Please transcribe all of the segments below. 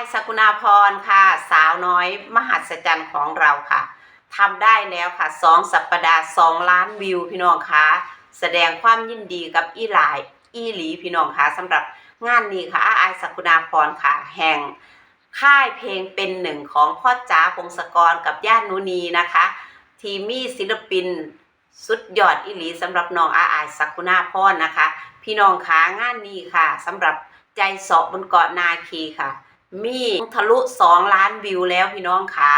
ายสกุณาพรค่ะ สาวน้อยมหัศจรรย์ของเราค่ะทำได้แล้วค่ะสองสัปดาห์สองล้านวิวพี่น้องคะแสดงความยินดีกับอีหลายอีหลีพี่น้องคะสำหรับงานนี้ค่ะอาอายสกุณาพรค่ะ แห่งค่ายเพลงเป็นหนึ่งของพ่อจ๋าพงศกรกับย่านนุนีนะคะ ทีมีศิลปินสุดยอดอีหลีสำหรับน้องอาอายสักุณาพรนะคะ พี่น้องขางานนี้ค่ะสำหรับใจเสาะบนเกาะนาคีค่ะ มีทะลุสองล้านวิวแล้วพี่น้องขา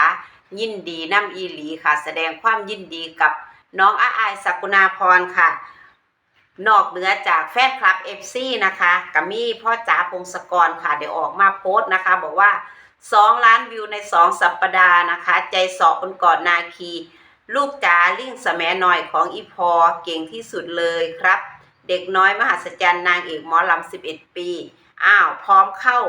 ยินดีน้ำอีหลีค่ะ แสดงความยินดีกับน้องอาอายสักุณาพรค่ะ นอกเหนือจากแฟนคลับ FC นะคะกับมี่พ่อจ๋าพงศกรค่ะเดี๋ยวออกมาโพสต์นะคะ บอกว่า2ล้านวิวใน2สัปปดาห์นะคะ ใจสาะบนกาะนาคี ลูกจ๋าลิ่งสแมหน่อยของอีพอเก่งที่สุดเลยครับ เด็กน้อยมหัศจรรย์นางเอกหมอลำ11 ปี อ้าว พร้อมเข้า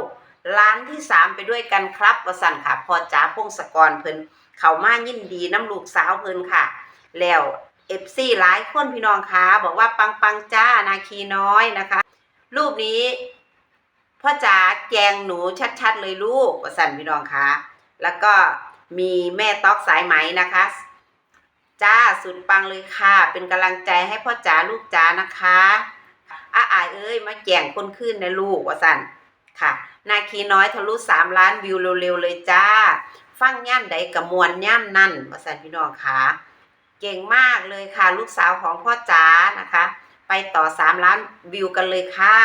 ล้านที่3ไปด้วยกันครับวสันค่ะพอจ๋าพงศกรเพิ่นเขามายินดีน้ำลูกสาวเพิ่นค่ะ แล้วเอฟซีหลายคนพี่น้องคะบอกว่าปังปังจ้านาคีน้อยนะคะ รูปนี้พ่อจ๋าแกงหนูชัดๆเลยลูกวสันพี่น้องคะแล้วก็มีแม่ต๊อกสายไหมนะคะจ้าสุดปังเลยค่ะ เป็นกำลังใจให้พ่อจ๋าลูกจ๋านะคะอาอายเอ้ยมาแกงคนขึ้นนะลูกว่าสัน ค่ะ นาคีน้อยทะลุสามล้านวิวเร็วๆเลยจ้า ฟังย่ำใดกับมวลย่ำนั่นว่าสันพี่น้องค่ะ เก่งมากเลยค่ะ ลูกสาวของพ่อจ๋านะคะ ไปต่อสามล้านวิวกันเลยค่ะ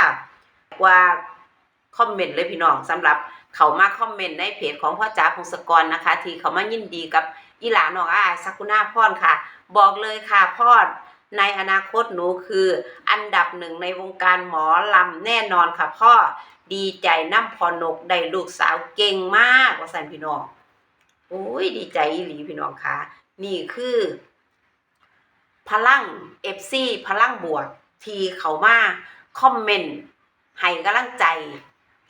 กว่าคอมเมนต์เลยพี่น้องสำหรับเขามาคอมเมนต์ในเพจของพ่อจ๋าพงศกรนะคะ ที่เขามายินดีกับอีหลาน้องอาสักุณาพรค่ะ บอกเลยค่ะพ่อ ในอนาคตหนูคือ อันดับหนึ่งในวงการหมอลำแน่นอนค่ะ พ่อดีใจน้ำพอนกได้ลูกสาวเก่งมากว่าสันพี่น้องโอ้ยดีใจอีหลีพี่น้องค่ะนี่คือ พลังเอฟซีพลังบวกที่เขามาคอมเมนต์ให้กำลังใจ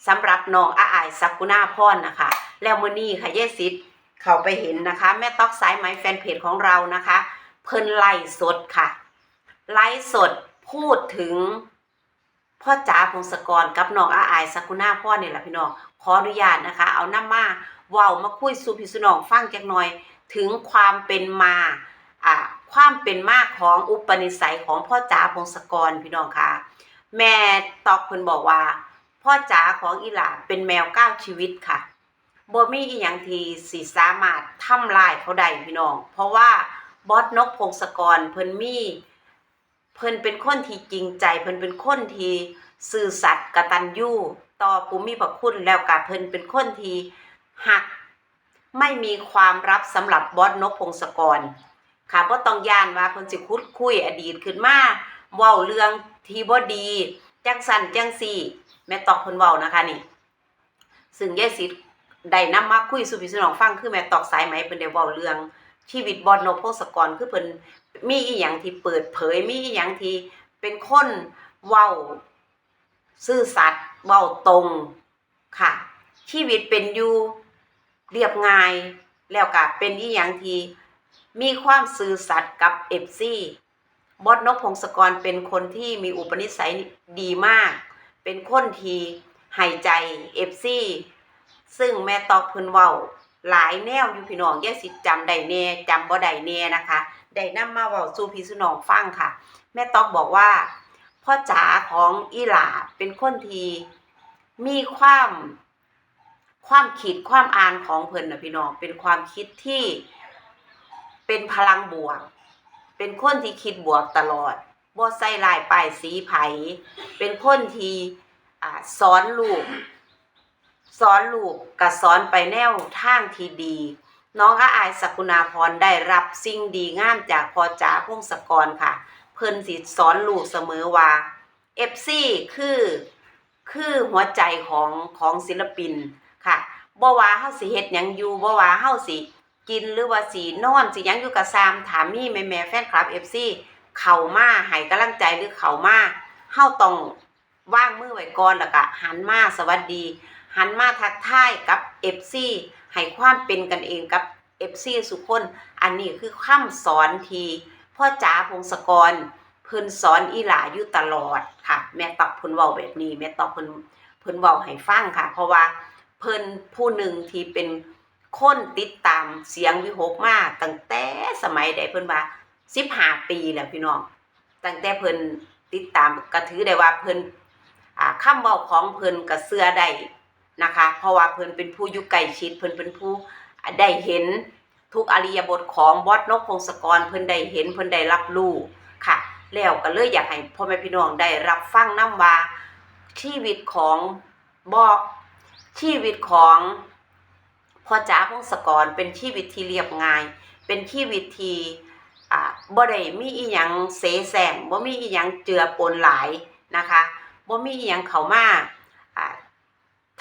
สำหรับน้องอาอายสักกุณาพรนะคะ แล้วมือนี้ค่ะเยสิทธิ์เขาไปเห็นนะคะ แม่ต๊อกสายไหมแฟนเพจของเรานะคะ เพิ่นไล่สดค่ะ ไล่สดพูดถึงพ่อจ๋าพงศกรกับน้องอาอายสักุณาพรนี่ยแหละพี่น้องขออนุญาตนะคะ เอาน้ำมาเว้ามาคุยสู่พี่สุน้องฟังจักหน่อย ถึงความเป็นมาอ่าความเป็นมาของอุปนิสัยของพ่อจ๋าพงศกรพี่น้องค่ะแม่ตอกเพิ่นบอกว่า พ่อจ๋าของอีหลาเป็นแมวเก้าชีวิตค่ะบ่มีอีหยังทีสิสามารถทำลายเขาได้พี่น้อง เพราะว่าบอสนกพงศกรเพิ่นมี เพิ่นเป็นคนที่จริงใจ เพิ่นเป็นคนที่ซื่อสัตย์กตัญญูต่อผู้มีพระคุณแล้วก็เพิ่นเป็นคนที่หัก ไม่มีความรับสำหรับบอสนกพงศกร ค่ะบ่ต้องย่านว่าเพิ่นสิคุดคุยอดีตขึ้นมาเว้าเรื่องที่บ่ดีจังสั่นจังซี่แม่ตอกเพิ่นเว้านะคะนี่ ซึ่งยายสิได้นำมาคุยสู่พี่น้องฟังคือแม่ตอกสายไหมเพิ่นได้เว้าเรื่อง ชีวิตบอสนกพงศกรคือเพิ่นมีอีหยังที่เปิดเผย มีอีหยังที่เป็นคนเว้าซื่อสัตย์เว้าตรงค่ะ ชีวิตเป็นอยู่เรียบง่ายแล้วก็เป็นอีหยังที่มีความซื่อสัตย์กับเอฟซีบอสนกพงศกรเป็นคนที่มีอุปนิสัยดีมาก เป็นคนที่ให้ใจเอฟซีซึ่งแม่ตอกเพิ่นเว้า หลายแนวอยู่พี่น้องแยกสิจำได้แน่จำบ่ได้แน่นะคะได้นำมาเว้าสู่พี่สู่น้องฟังค่ะ แม่ตอกบอกว่า พ่อจ๋าของอีหลาเป็นคนทีมีความความคิดความอ่านของเพิ่นนะพี่น้องเป็นความคิดที่เป็นพลังบวก เป็นคนที่คิดบวกตลอดบ่ใส่ลายป้ายสีไผเป็นคนที่อ่าสอนลูก สอนลูกกับสอนไปแนวทางที่ดี น้องอาอายสกุณาพรได้รับสิ่งดีงามจากพ่อจ๋าพงศกรค่ะ เพิ่นสิสอนลูกเสมอว่าเอฟซีคือคือหัวใจของของศิลปินค่ะบ่ว่าเฮาสิเฮ็ดหยังอยู่บ่ว่าเฮาสิกินหรือว่าสินอนสิยังอยู่กับซามถามมี่แม่ๆแฟนคลับ FC เข้ามาให้กำลังใจหรือเข้ามาเฮาต้องว่างมือไว้ก่อนแล้วก็หันมาสวัสดี หันมาทักทายกับ FC ให้ความเป็นกันเองกับ FC สุคน อันนี้คือคำสอนทีพ่อจ๋าพงศกรเพิ่นสอนอีหลาอยู่ตลอดค่ะ แม่ตอกเพิ่นเว้าแบบนี้ แม่ตอกเพิ่นเพิ่นเว้าให้ฟังค่ะ เพราะว่าเพิ่นผู้หนึ่งที่เป็นคนติดตามเสียงวิหกมาตั้งแต่สมัยใดเพิ่นว่า15ปีแล้วพี่น้องตั้งแต่เพิ่นติดตามก็ถือได้ว่าเพิ่นอ่าคำเว้าของเพิ่นก็เชื่อได้ นะคะ เพราะว่าเพิ่นเป็นผู้อยู่ใกล้ชิดเพิ่นเป็นผู้ได้เห็นทุกอริยบทของบอสนกพงศกรเพิ่นได้เห็นเพิ่นได้รับรู้ค่ะ แล้วก็เลยอยากให้พ่อแม่พี่น้องได้รับฟังนํว่าชีวิตของบอชีวิตของพ่อจ๋าพงศกรเป็นชีวิตที่เรียบง่าย เป็นชีวิตที่บ่ได้มีอีหยังเสแสร้งบ่มีอีหยังเจือปนหลายนะคะบ่มีอีหยังเข้ามา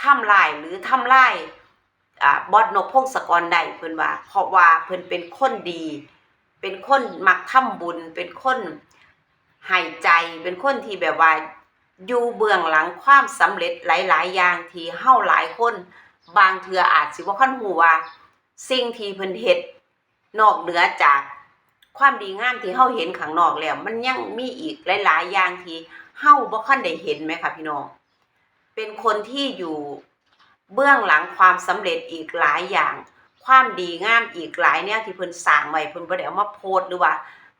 ทำลายหรือทำลายอ่บอดนกพงศกรได้เพิ่นว่าเพราะว่าเพิ่นเป็นคนดี เป็นคนมักทำบุญ เป็นคนให้ใจ เป็นคนที่แบบว่าอยู่เบื้องหลังความสำเร็จหลาย ๆ อย่างที่เฮาหลายคนบางเทืออาจสิบ่คันฮู้ว่า สิ่งที่เพิ่นเฮ็ดนอกเหนือจากความดีงามที่เฮาเห็นข้างนอกแล้ว มันยังมีอีกหลาย ๆ อย่างที่เฮาบ่คันได้เห็นไหมคะพี่น้อง เป็นคนที่อยู่เบื้องหลังความสำเร็จอีกหลายอย่าง ความดีงามอีกหลายแนวที่เพิ่นสร้างไว้เพิ่นบ่ได้เอามาโพสต์หรือว่า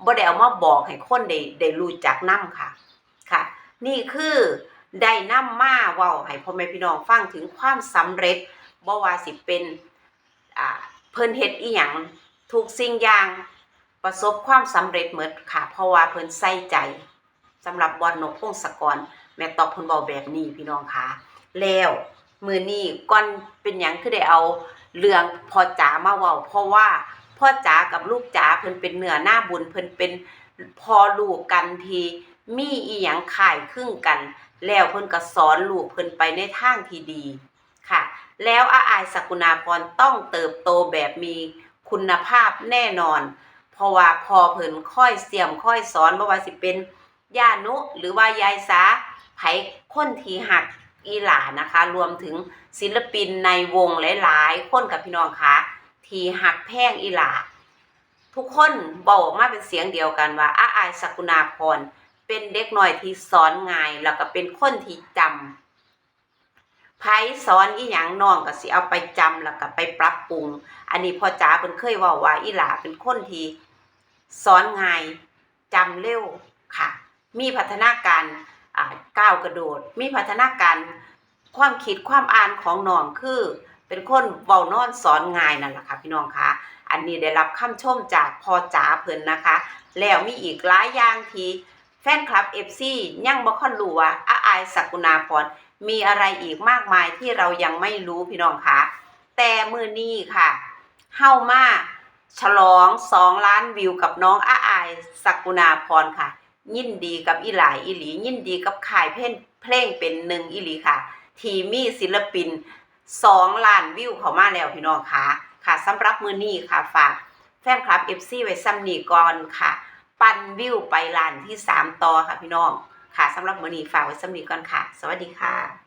บ่ได้เอามาบอกให้คนได้ได้รู้จักนํค่ะค่ะ นี่คือได้นำมาเว้าให้พ่อแม่พี่น้องฟังถึงความสำเร็จบ่ว่าสิเป็นอ่าเพิ่นเฮ็ดอีหยังทุกสิ่งอย่างประสบความสำเร็จหมดค่ะ เพราะว่าเพิ่นใส่ใจสำหรับบอลนกพงศกร แม่ตอบพนเว้าแบบนี้พี่น้องคะแล้วมือนี้ก่อนเป็นหยังคือได้เอาเรื่องพ่อจ๋ามาเว้าเพราะว่าพ่อจ๋ากับลูกจ๋าเพิ่นเป็นเนื้อหน้าบุญเพิ่นเป็นพอลูกกันทีมีอีหยังคล้ายคลึงกัน แล้วเพิ่นก็สอนลูกเพิ่นไปในทางที่ดีค่ะ แล้วอาอายสกุณาพรต้องเติบโตแบบมีคุณภาพแน่นอน เพราะว่าพอเพิ่นค่อยเสี่ยมค่อยสอนบ่ว่าสิเป็นย่านุหรือว่ายายสา ไผคนที่หักอีหลานะคะ รวมถึงศิลปินในวงหลายๆ คนกับพี่น้องคะที่หักแพงอีหลาทุกคนบอกออกมาเป็นเสียงเดียวกันว่าอาอายสกุณาพรเป็นเด็กน้อยที่สอนง่ายแล้วก็เป็นคนที่จำไผสอนอีหยังน้องก็สิเอาไปจำแล้วก็ไปปรับปรุง อันนี้พ่อจ๋าเพิ่นเคยว้าว่าอีหลาเป็นคนที่สอนง่ายจำเร็วค่ะ มีพัฒนาการ ก้าวกระโดด มีพัฒนาการความคิดความอ่านของน้องคือ เป็นคนเว้านอนสอนง่ายนั่นแหละค่ะพี่น้องคะอันนี้ได้รับคำชมจากพ่อจ๋าเพิ่นนะคะ แล้วมีอีกหลายอย่างที่แฟนคลับ FC ยังบ่ค่อยรู้ว่าอาอายสักุณาพรมีอะไรอีกมากมายที่เรายังไม่รู้พี่น้องคะแต่มือนี้ค่ะเฮามาฉลอง2ล้านวิวกับน้องอาอายสักุณาพรค่ะ ยินดีกับอีหลายอีหลี ยินดีกับข่ายเพลงเพลงเป็นหนึ่งอีหลีค่ะ ทีมีศิลปินสองล้านวิวเข้ามาแล้วพี่น้องค่ะ ค่ะสำหรับมือนี้ค่ะฝากแฟนคลับ FC ไว้ซ้ำนี่ก่อนค่ะ ปันวิวไปล้านที่3ต่อค่ะพี่น้องค่ะสำหรับมือนี้ฝากไว้ซ้ำนี่ก่อนค่ะ สวัสดีค่ะ